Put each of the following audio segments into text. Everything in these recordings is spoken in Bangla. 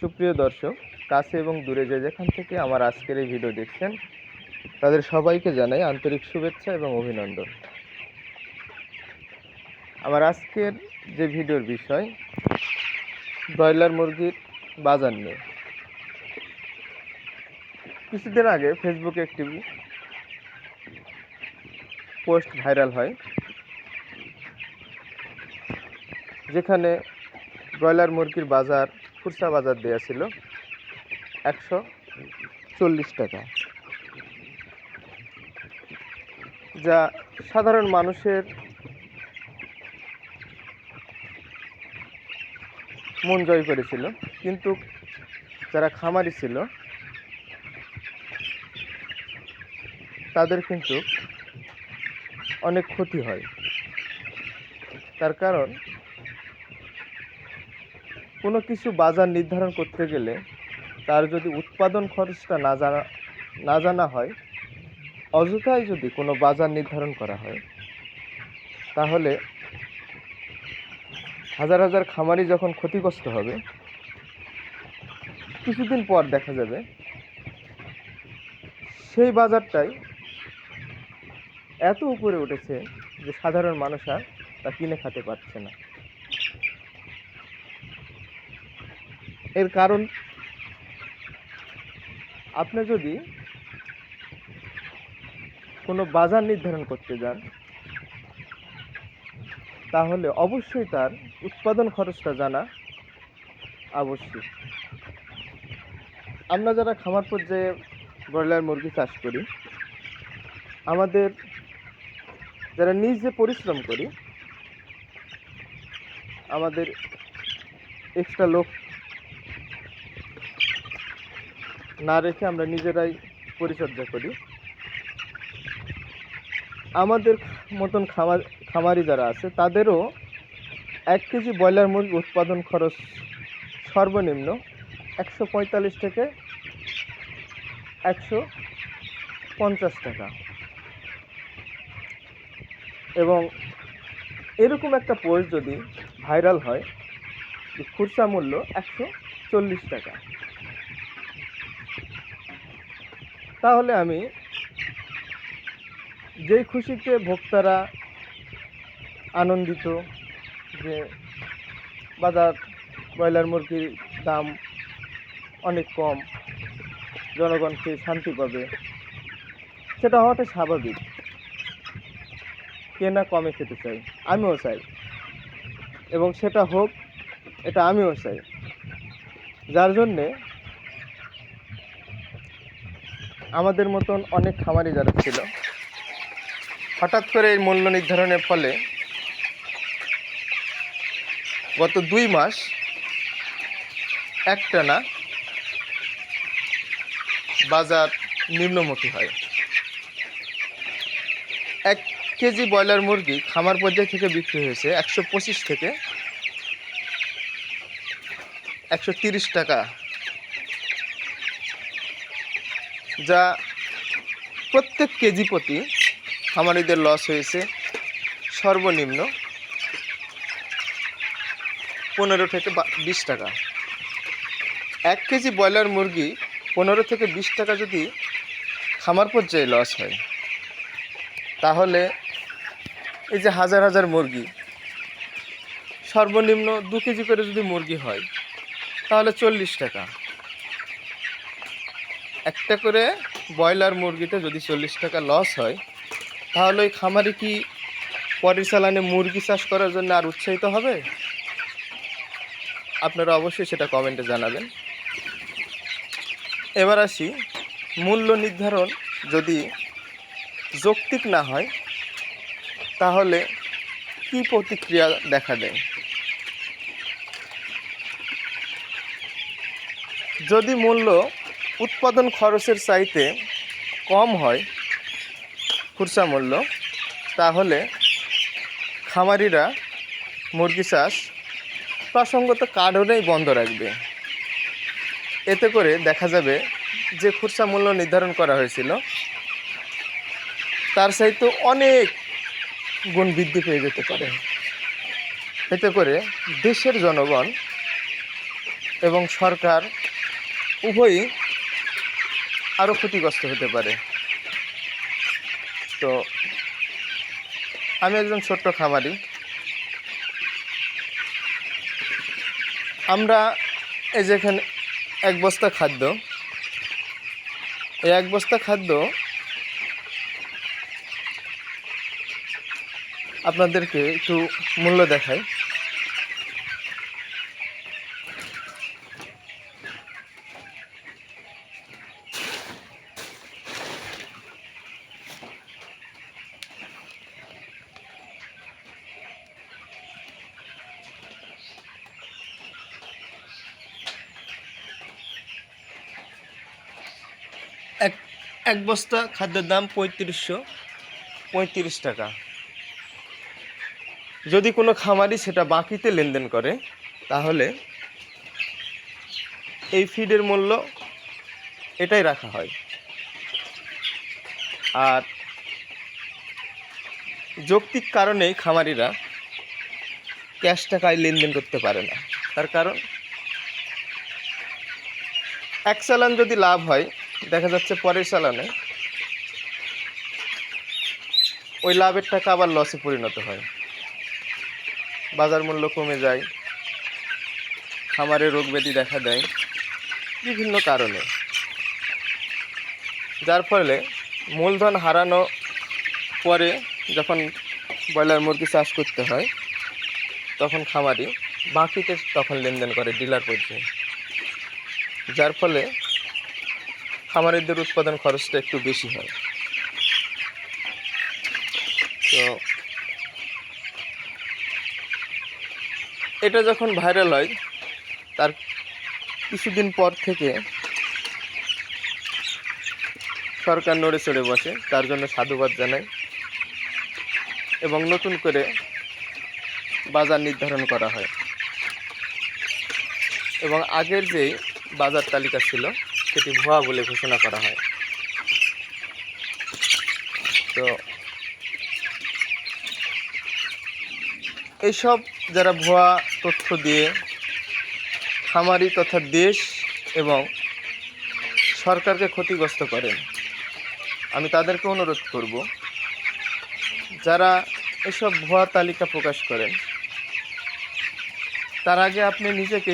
সুপ্রিয় দর্শক, কাছে এবং দূরে যে যেখান থেকে আমার আজকের এই ভিডিও দেখছেন, তাদের সবাইকে জানাই আন্তরিক শুভেচ্ছা এবং অভিনন্দন। আমার আজকের যে ভিডিওর বিষয়, ব্রয়লার মুরগির বাজার নিয়ে। কিছুদিন আগে ফেসবুকে একটি পোস্ট ভাইরাল হয়, যেখানে ব্রয়লার মুরগির বাজার খুচরা বাজার দেওয়া ছিল একশো চল্লিশ টাকা। যা সাধারণ মানুষের মন জয় করেছিল। কিন্তু যারা খামারি ছিল, তাদের কিন্তু অনেক ক্ষতি হয়। তার কারণ কোনো কিছু বাজার নির্ধারণ করতে গেলে তার যদি উৎপাদন খরচটা না জানা না জানা হয়, অযথাই যদি কোনো বাজার নির্ধারণ করা হয়, তাহলে হাজার হাজার খামারি যখন ক্ষতিগ্রস্ত হবে, কিছুদিন পর দেখা যাবে সেই বাজারটাই এত উপরে উঠেছে যে সাধারণ মানুষ আর তা কিনে খেতে পারছে না। এর কারণ আপনি যদি কোনো বাজার নির্ধারণ করতে যান, তাহলে অবশ্যই তার উৎপাদন খরচটা জানা আবশ্যক। আমরা যারা খামার পর্যায়ে ব্রয়লার মুরগি চাষ করি, আমাদের যারা নিজে পরিশ্রম করি, আমাদের এক্সট্রা লোক না রেখে আমরা নিজেরাই পরিচর্যা করি। আমাদের মতন খামার, খামারি যারা আছে, তাদেরও এক কেজি ব্রয়লার মুরগি উৎপাদন খরচ সর্বনিম্ন একশো পঁয়তাল্লিশ থেকে একশো পঞ্চাশ টাকা। এবং এরকম একটা পোস্ট যদি ভাইরাল হয়, খুচরা মূল্য একশো চল্লিশ টাকা। তাহলে আমি যেই খুশিতে ভোক্তারা আনন্দিত যে বাজার ব্রয়লার মুরগির দাম অনেক কম, জনগণকে শান্তি পাবে, সেটা হওয়াটা স্বাভাবিক। কে না কমে খেতে চাই আমিও চাই। এবং সেটা হোক, এটা আমিও চাই। যার জন্যে আমাদের মতন অনেক খামারি যারা ছিল, হঠাৎ করে এই মূল্য নির্ধারণের ফলে গত দুই মাস একটানা বাজার নিম্নমুখী হয়। এক কেজি ব্রয়লার মুরগি খামার পর্যায় থেকে বিক্রি হয়েছে একশো পঁচিশ থেকে একশো তিরিশ টাকা যা প্রত্যেক কেজি প্রতি খামারিদের লস হয়েছে, সর্বনিম্ন পনেরো থেকে বিশ টাকা। এক কেজি ব্রয়লার মুরগি পনেরো থেকে বিশ টাকা যদি খামার পর্যায়ে লস হয়, তাহলে এই যে হাজার হাজার মুরগি, সর্বনিম্ন দু কেজি করে যদি মুরগি হয়, তাহলে চল্লিশ টাকা। একটা করে ব্রয়লার মুরগিতে যদি চল্লিশ টাকা লস হয়, তাহলে ওই খামারে কি পরিচালনে মুরগি চাষ করার জন্য আর উৎসাহিত হবে? আপনারা অবশ্যই সেটা কমেন্টে জানাবেন। এবার আসি, মূল্য নির্ধারণ যদি যৌক্তিক না হয়, তাহলে কি প্রতিক্রিয়া দেখা দেয়? যদি মূল্য উৎপাদন খরচের চাইতে কম হয় খুচরা মূল্য, তাহলে খামারিরা মুরগি চাষ প্রসঙ্গত কারণেই বন্ধ রাখবে। এতে করে দেখা যাবে যে খুচরা মূল্য নির্ধারণ করা হয়েছিল, তার চাইতে অনেক গুণ বৃদ্ধি পেয়ে যেতে পারে। এতে করে দেশের জনগণ এবং সরকার উভয়ই আরও ক্ষতিগ্রস্ত হতে পারে। তো আমি একজন ছোট্ট খামারি। আমরা এই যেখানে এক বস্তা খাদ্য। এই এক বস্তা খাদ্য আপনাদেরকে একটু মূল্য দেখাই। এক বস্তা খাদ্যের দাম পঁয়ত্রিশশো, পঁয়ত্রিশ টাকা। যদি কোনো খামারি সেটা বাকিতে লেনদেন করে, তাহলে এই ফিডের মূল্য এটাই রাখা হয়। আর যৌক্তিক কারণেই খামারিরা ক্যাশ টাকায় লেনদেন করতে পারে না। তার কারণ, এক চালান যদি লাভ হয় দেখা যাচ্ছে পরের চালানে ওই লাভের টাকা আবার লসে পরিণত হয়। বাজার মূল্য কমে যায়। খামারে রোগ ব্যাধি দেখা দেয়। বিভিন্ন কারণে। যার ফলে মূলধন হারানো পরে যখন ব্রয়লার মুরগি চাষ করতে হয়, তখন খামারি বাকিতে তখন লেনদেন করে, ডিলার পর্যায়ে যার ফলে খামারিদের উৎপাদন খরচটা একটু বেশি হয়। তো এটা যখন ভাইরাল হয়, তার কিছুদিন পর থেকে সরকার নড়ে চড়ে বসে, তার জন্য সাধুবাদ জানায় এবং নতুন করে বাজার নির্ধারণ করা হয়। এবং আগের যেই বাজার তালিকা ছিল সেটি ভুয়া বলে ঘোষণা করা হয়। তো এইসব যারা ভুয়া তথ্য দিয়ে খামারি তথা দেশ এবং সরকারকে ক্ষতিগ্রস্ত করেন, আমি তাদেরকে অনুরোধ করব, যারা এসব ভুয়া তালিকা প্রকাশ করেন, তার আগে আপনি নিজেকে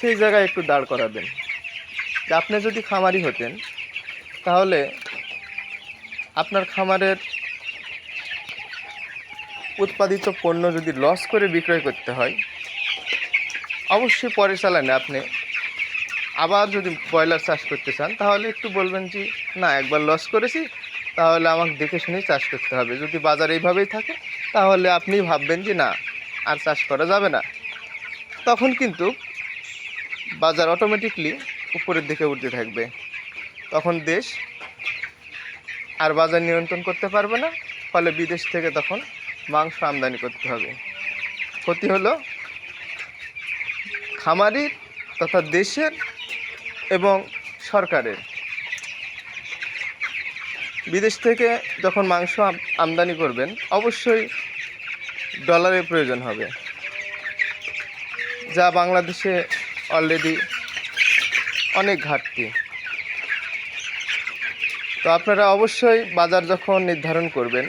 সেই জায়গায় একটু দাঁড় করাবেন। আপনি যদি খামারি হতেন, তাহলে আপনার খামারের উৎপাদিত পণ্য যদি লস করে বিক্রয় করতে হয়, অবশ্যই পরে চালানে আপনি আবার যদি ব্রয়লার চাষ করতে চান, তাহলে একটু বলবেন যে, না, একবার লস করেছি, তাহলে আমাকে দেখে শুনেই চাষ করতে হবে। যদি বাজার এইভাবেই থাকে, তাহলে আপনি ভাববেন যে, না, আর চাষ করা যাবে না। তখন কিন্তু বাজার অটোমেটিকলি উপরের দিকে উঠতে থাকবে। তখন দেশ আর বাজার নিয়ন্ত্রণ করতে পারবে না, ফলে বিদেশ থেকে তখন মাংস আমদানি করতে হবে। ক্ষতি হলো খামারির তথা দেশের এবং সরকারের। বিদেশ থেকে যখন মাংস আম- আমদানি করবেন, অবশ্যই ডলারের প্রয়োজন হবে। যা বাংলাদেশে অলরেডি অনেক ঘাটতি। তো আপনারা অবশ্যই বাজার যখন নির্ধারণ করবেন